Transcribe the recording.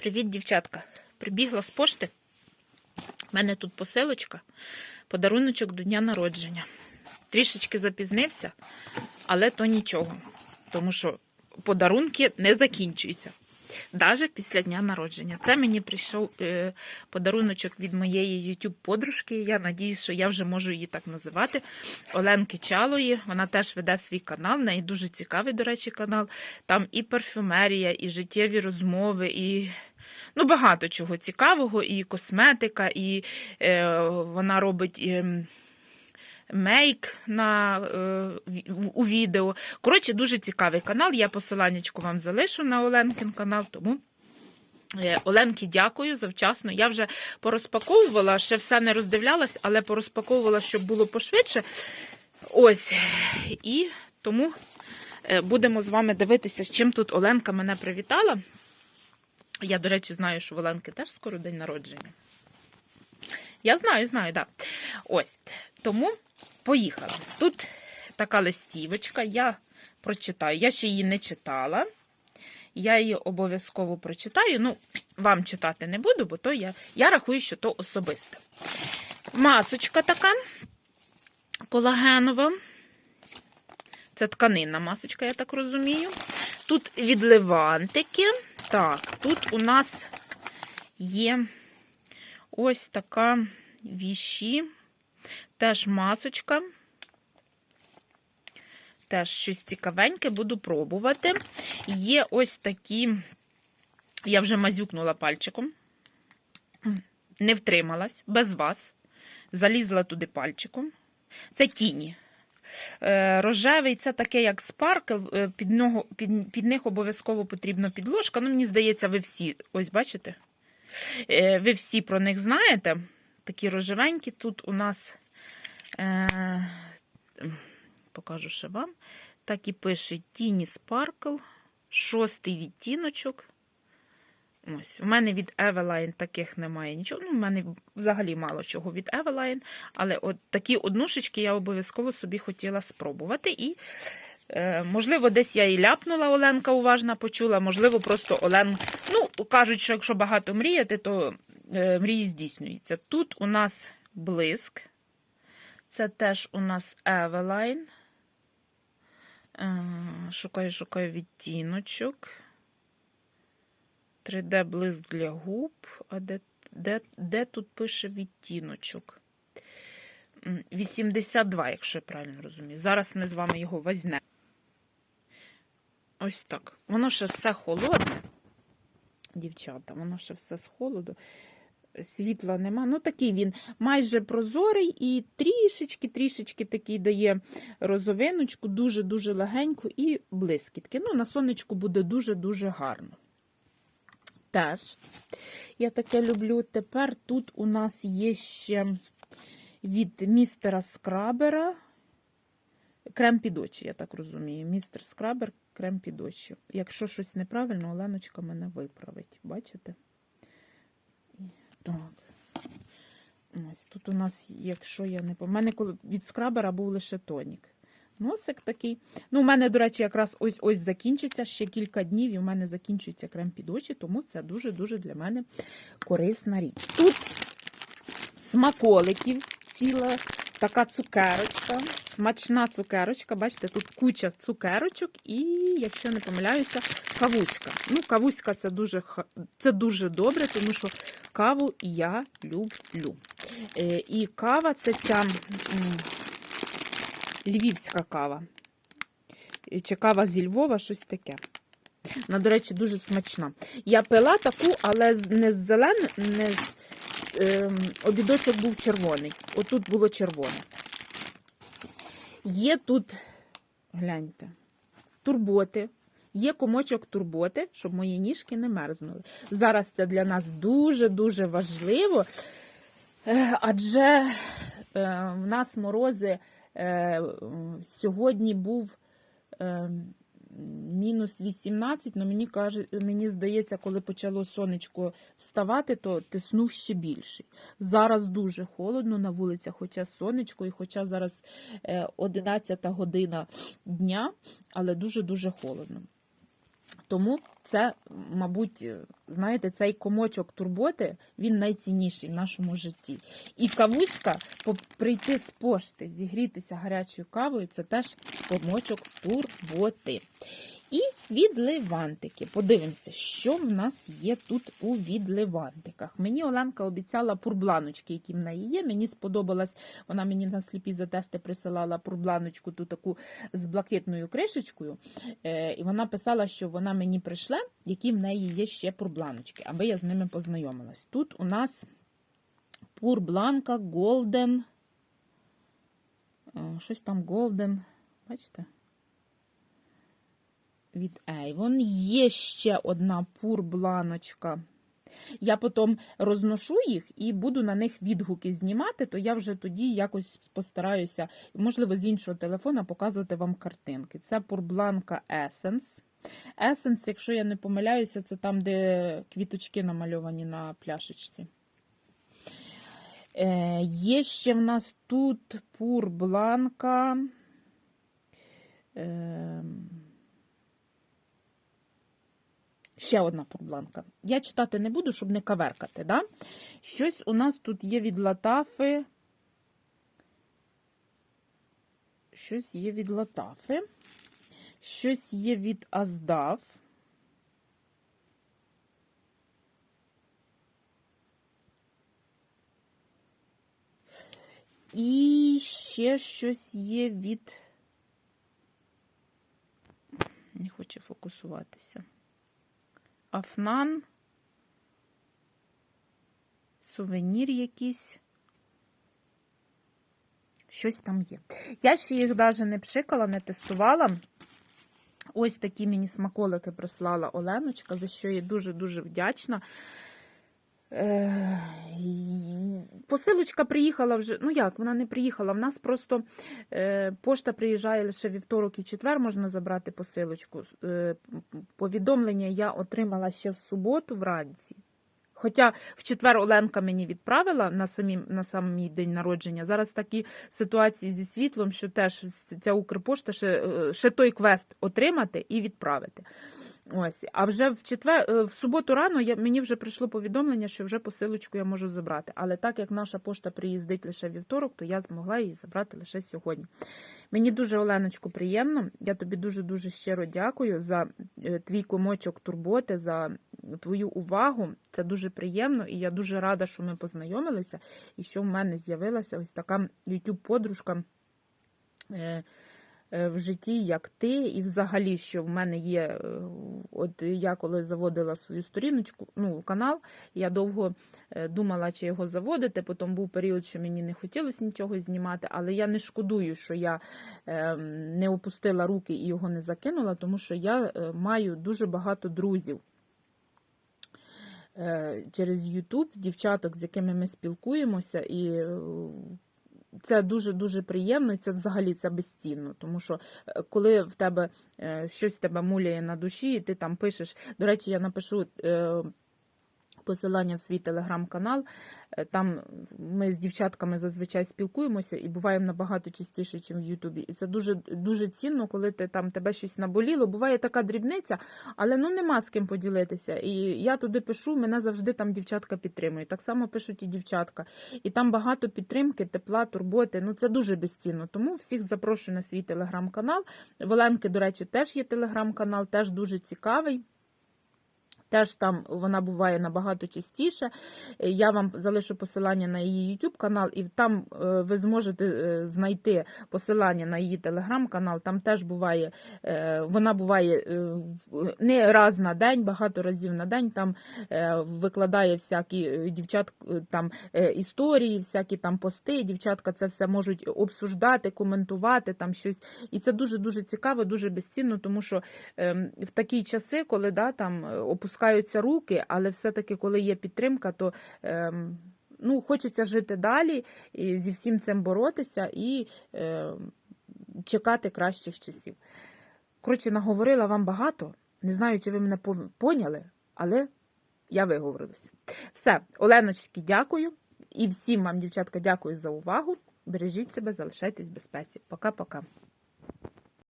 Привіт, дівчатка. Прибігла з пошти. У мене тут посилочка, подаруночок до дня народження. Трішечки запізнився, але то нічого, тому що подарунки не закінчуються. Навіть після дня народження. Це мені прийшов е, подаруночок від моєї youtube подружки. Я надіюсь, що я вже можу її так називати. Оленки Чалої. Вона теж веде свій канал. В неї дуже цікавий, до речі, канал. Там і парфюмерія, і життєві розмови, і ну, багато чого цікавого, і косметика, і е, вона робить. Е, Мейк на, е, у відео. Коротше, дуже цікавий канал. Я посиланнячку вам залишу на Оленкин канал, тому е, Оленки, дякую завчасно. Я вже порозпаковувала, ще все не роздивлялась, але порозпаковувала, щоб було пошвидше. Ось. І тому е, будемо з вами дивитися, з чим тут Оленка мене привітала. Я, до речі, знаю, що в Оленки теж скоро день народження. Я знаю, знаю, так. Да. Ось. Тому поїхала. Тут така листівочка, я прочитаю. Я ще її не читала. Я її обов'язково прочитаю. Ну, вам читати не буду, бо то я, я рахую, що то особисте. Масочка така колагенова. Це тканинна масочка, я так розумію. Тут відливантики. Так, тут у нас є ось така віші. Теж масочка. Теж щось цікавеньке, буду пробувати. Є ось такі, я вже мазюкнула пальчиком, не втрималась, без вас. Залізла туди пальчиком. Це тіні. Е, Рожевий це таке, як спаркл, е, під, нього, під, під них обов'язково потрібна підложка. Ну, мені здається, ви всі, ось бачите? Е, Ви всі про них знаєте. Такі рожевенькі. Тут у нас Е, покажу ще вам. Так і пише Тіні Sparkle, шостий відтіночок. Ось, У мене від Eveline таких немає нічого. Ну, У мене взагалі мало чого від Eveline, але от такі однушечки я обов'язково собі хотіла спробувати. І, е, можливо, десь я і ляпнула, Оленка уважно почула, можливо, просто Олен. Ну, кажуть, що якщо багато мріяти, то е, мрії здійснюються. Тут у нас блиск. Це теж у нас Eveline. Е, Шукаю, шукаю відтіночок. 3D блиск для губ. А де, де, де тут пише відтіночок? 82, якщо я правильно розумію. Зараз ми з вами його візьмемо. Ось так. Воно ще все холодне. Дівчата, воно ще все з холоду світла нема. Ну, такий він майже прозорий і трішечки-трішечки такий дає розовиночку, дуже-дуже легеньку і блискітки. Ну, на сонечку буде дуже-дуже гарно. Теж, я таке люблю. Тепер тут у нас є ще від містера Скрабера крем під очі, я так розумію. Містер Скрабер крем під очі. Якщо щось неправильно, Оленочка мене виправить. Бачите? Так. Ось тут у нас, якщо я не помню, у мене від скрабера був лише тонік. Носик такий. Ну, у мене, до речі, якраз ось ось закінчиться ще кілька днів, і у мене закінчується крем під очі, тому це дуже-дуже для мене корисна річ. Тут смаколиків ціла така цукерочка, смачна цукерочка. Бачите, тут куча цукерочок і, якщо не помиляюся, кавуська. Ну, кавуська це дуже, це дуже добре, тому що каву я люблю. Е, І кава це ця львівська кава. Е, Чи кава зі Львова, щось таке. Вона, до речі, дуже смачна. Я пила таку, але не з зеленим, не з ем, обідочок був червоний. Отут було червоне. Є тут, гляньте, турботи. Є комочок турботи, щоб мої ніжки не мерзнули. Зараз це для нас дуже-дуже важливо, е, адже е, в нас морози е, сьогодні був е, мінус 18, але мені каже, мені здається, коли почало сонечко вставати, то тиснув ще більший. Зараз дуже холодно на вулицях, хоча сонечко, і хоча зараз е, 11 година дня, але дуже-дуже холодно. Тому це, мабуть, знаєте, цей комочок турботи, він найцінніший в нашому житті. І кавуська прийти з пошти, зігрітися гарячою кавою це теж комочок турботи. І відливантики. Подивимося, що в нас є тут у відливантиках. Мені Оленка обіцяла пурбланочки, які в неї є. Мені сподобалась, вона мені на сліпі затести присилала пурбланочку, ту таку з блакитною кришечкою. Е, і вона писала, що вона мені прийшле, які в неї є ще пурбланочки, аби я з ними познайомилась. Тут у нас пурбланка Golden. Е, Щось там Golden. Бачите? Від Avon. Є ще одна пурбланочка. Я потім розношу їх і буду на них відгуки знімати, то я вже тоді якось постараюся, можливо, з іншого телефона показувати вам картинки. Це пурбланка Essence. Essence, якщо я не помиляюся, це там, де квіточки намальовані на пляшечці. Е, є ще в нас тут пурбланка. Е, ще одна пурбланка. Я читати не буду, щоб не каверкати. Да? Щось у нас тут є від латафи. Щось є від латафи. Щось є від Аздав. І ще щось є від. Не хоче фокусуватися. Афнан. Сувенір якийсь. Щось там є. Я ще їх навіть не пшикала, не тестувала. Ось такі мені смаколики прислала Оленочка, за що я дуже-дуже вдячна. Е, Посилочка приїхала вже. Ну як, вона не приїхала. В нас просто е, пошта приїжджає лише вівторок і четвер, можна забрати посилочку. Е, повідомлення я отримала ще в суботу вранці. Хоча в четвер Оленка мені відправила на самі, на сам день народження. Зараз такі ситуації зі світлом, що теж ця Укрпошта ще, е, ще той квест отримати і відправити. Ось, а вже в четвер, е, в суботу рано я, мені вже прийшло повідомлення, що вже посилочку я можу забрати. Але так як наша пошта приїздить лише вівторок, то я змогла її забрати лише сьогодні. Мені дуже, Оленочко, приємно. Я тобі дуже дуже щиро дякую за е, твій комочок турботи, за твою увагу. Це дуже приємно, і я дуже рада, що ми познайомилися, і що в мене з'явилася ось така YouTube-подружка. е, е, В житті, як ти, і взагалі, що в мене є, е, от я коли заводила свою сторіночку, ну, канал, я довго е, думала, чи його заводити. Потім був період, що мені не хотілося нічого знімати, але я не шкодую, що я е, не опустила руки і його не закинула, тому що я е, маю дуже багато друзів. е, Через YouTube, дівчаток, з якими ми спілкуємося, і е, це дуже дуже приємно, це взагалі це безцінно. Тому що е, коли в тебе е, щось тебе муляє на душі, і ти там пишеш. До речі, я напишу е, посилання в свій телеграм-канал. Е, Там ми з дівчатками зазвичай спілкуємося і буваємо набагато частіше, ніж в Ютубі. І це дуже дуже цінно, коли ти там тебе щось наболіло. Буває така дрібниця, але ну нема з ким поділитися. І я туди пишу, мене завжди там дівчатка підтримують. Так само пишуть і дівчатка. І там багато підтримки, тепла, турботи. Ну це дуже безцінно. Тому всіх запрошую на свій телеграм-канал. В Оленки, до речі, теж є телеграм-канал, теж дуже цікавий. Теж там вона буває набагато частіше. Е, Я вам залишу посилання на її YouTube канал, і там е, ви зможете е, знайти посилання на її телеграм-канал. Там теж буває, вона буває не раз на день, багато разів на день. Там викладає всякі дівчат там історії, всякі там пости. Дівчатка це все можуть обсуждати, коментувати там щось. І це дуже дуже цікаво, дуже безцінно, тому що ем, в такі часи, коли да, там е, опускаються руки, але все-таки, коли є підтримка, то ем, ну, хочеться жити далі, і зі всім цим боротися і ем, чекати кращих часів. Коротше, наговорила вам багато. Не знаю, чи ви мене поняли, але я виговорилась. Все, Оленочки, дякую. І всім вам, дівчатка, дякую за увагу. Бережіть себе, залишайтесь в безпеці. Пока-пока.